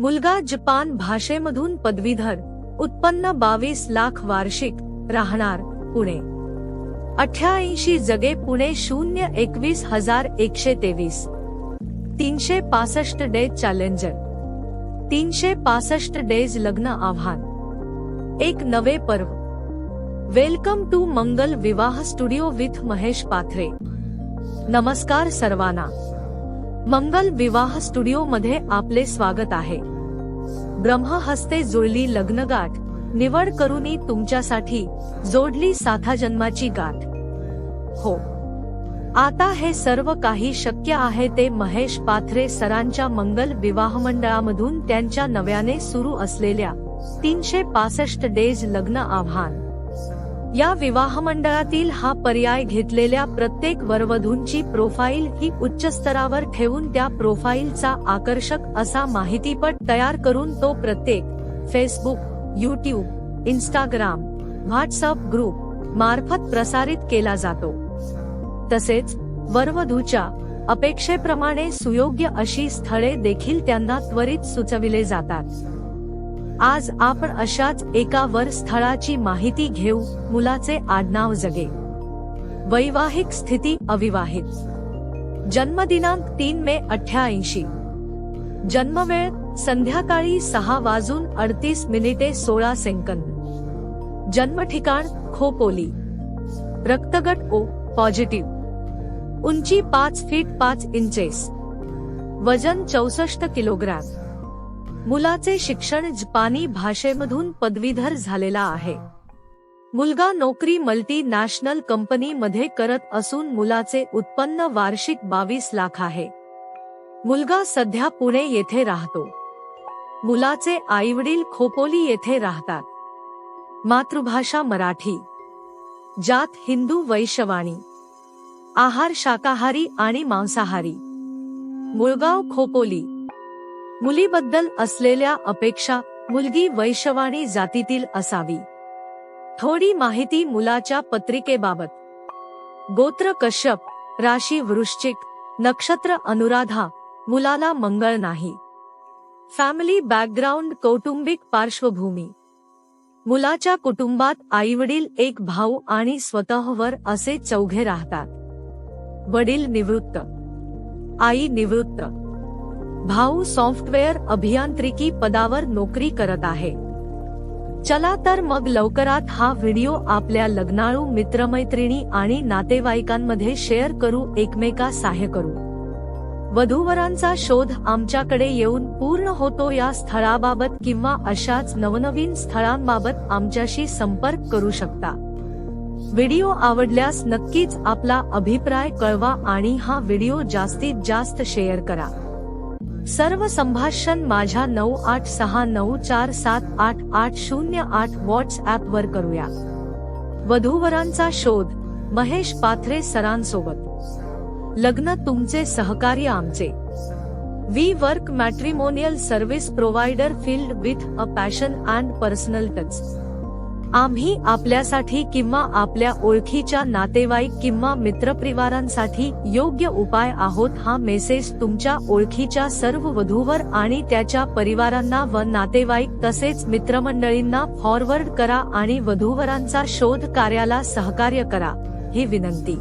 मुलगा जपान भाषेमधून पदवीधर उत्पन्न बावीस लाख वार्षिक राहणार पुणे. अठ्याऐंशी जगे पुणे शून्य एकवीस हजार एकशे तेवीस. तीनशे पासष्ट डेज चॅलेंजर. तीनशे पासष्ट डेज लग्न आव्हान. एक नवे पर्व. वेलकम टू मंगल विवाह स्टुडिओ विथ महेश पाथरे नमस्कार सर्वांना. मंगल विवाह स्टुडिओ मध्ये आपले स्वागत आहे. ब्रह्महस्ते जुळली लग्नगाठ निवड करूनी तुमच्यासाठी जोडली साथा जन्माची गाठ. हो. आता हे सर्व काही शक्य आहे ते महेश पाथरे सरांच्या मंगल विवाह मंडळामधून त्यांच्या नव्याने सुरू असलेल्या तीनशे पासष्ट डेज लग्न आव्हान. या विवाह मंडळातील हा पर्याय घेतलेल्या प्रत्येक वरवधूंची प्रोफाईल ही उच्च स्तरावर ठेवून त्या प्रोफाईलचा आकर्षक असा माहितीपट तयार करून तो प्रत्येक Facebook YouTube Instagram WhatsApp group मार्फत प्रसारित केला जातो. तसेच वरवधूच्या अपेक्षेप्रमाणे सुयोग्य अशी स्थळे देखील त्यांना त्वरित सुचविले जातात. आज आपण अशाच एका वर स्थळाची माहिती घेऊ मुलाचे आडनाव जगे. वैवाहिक स्थिती अविवाहित. जन्मदिनांक तीन मे अठ्याऐंशी जन्मवेळ संध्याकाळी सहा वाजून अडतीस मिनिटे सोळा सेकंद. जन्म ठिकाण खोपोली. रक्तगट ओ पॉझिटिव्ह. उंची पाच फीट पाच इंचेस. वजन चौसष्ट किलोग्रॅम. मुलाचे शिक्षण जपानी भाषेमधून पदवीधर झालेला आहे. मुलगा नोकरी मल्टी नॅशनल कंपनी मध्ये करत असून मुलाचे उत्पन्न वार्षिक बावीस लाख आहे. मुलगा सध्या पुणे येथे राहतो. मुलाचे आईवडील खोपोली येथे राहतात. मातृभाषा मराठी. जात हिंदू वैशवाणी आहार शाकाहारी आणि मांसाहारी. मुळगाव खोपोली. मुलीबद्दल असलेल्या अपेक्षा मुलगी वैशवाणी जातीतील असावी. थोडी माहिती मुलाच्या पत्रिकेबाबत. गोत्र कश्यप राशी वृश्चिक नक्षत्र अनुराधा मुलाला मंगळ नाही. फॅमिली बॅकग्राऊंड कौटुंबिक पार्श्वभूमी. मुलाच्या कुटुंबात आईवडील एक भाऊ आणि स्वतःवर असे चौघे राहतात. वडील निवृत्त. आई निवृत्त. भाऊ सॉफ्टवेअर अभियांत्रिकी पदावर नोकरी करत आहे. चला तर मग लवकरात हा व्हिडिओ आपल्या लग्नाळू मित्रमैत्रिणी आणि नातेवाईकांमध्ये शेअर करू एकमेका सहाय्य करू. वधूवरांचा शोध आमच्याकडे येऊन पूर्ण होतो या स्थळाबाबत किंवा अशाच नवनवीन स्थळांबाबत आमच्याशी संपर्क करू शकता. व्हिडिओ आवडल्यास नक्कीच आपला अभिप्राय कळवा आणि हा व्हिडिओ जास्तीत जास्त शेअर करा. सर्व संभाषण माझ्या नऊ आठ सहा नऊ चार सात आठ आठ शून्य आठ व्हॉट्सॲप वर करूया. वधूवरांचा शोध महेश पाथरे सरांसोबत. लग्न तुमचे सहकार्य आमचे. We work matrimonial service provider field with a passion and personal touch. आम्ही आपल्यासाठी किंवा आपल्या ओळखीच्या नातेवाईक किंवा मित्रपरिवारांसाठी योग्य उपाय आहोत हा मेसेज तुमच्या ओळखीच्या सर्व वधूवर आणि त्याच्या परिवारांना व नातेवाईक तसेच मित्रमंडळींना फॉरवर्ड करा आणि वधूवरांचा शोध कार्याला सहकार्य करा ही विनंती.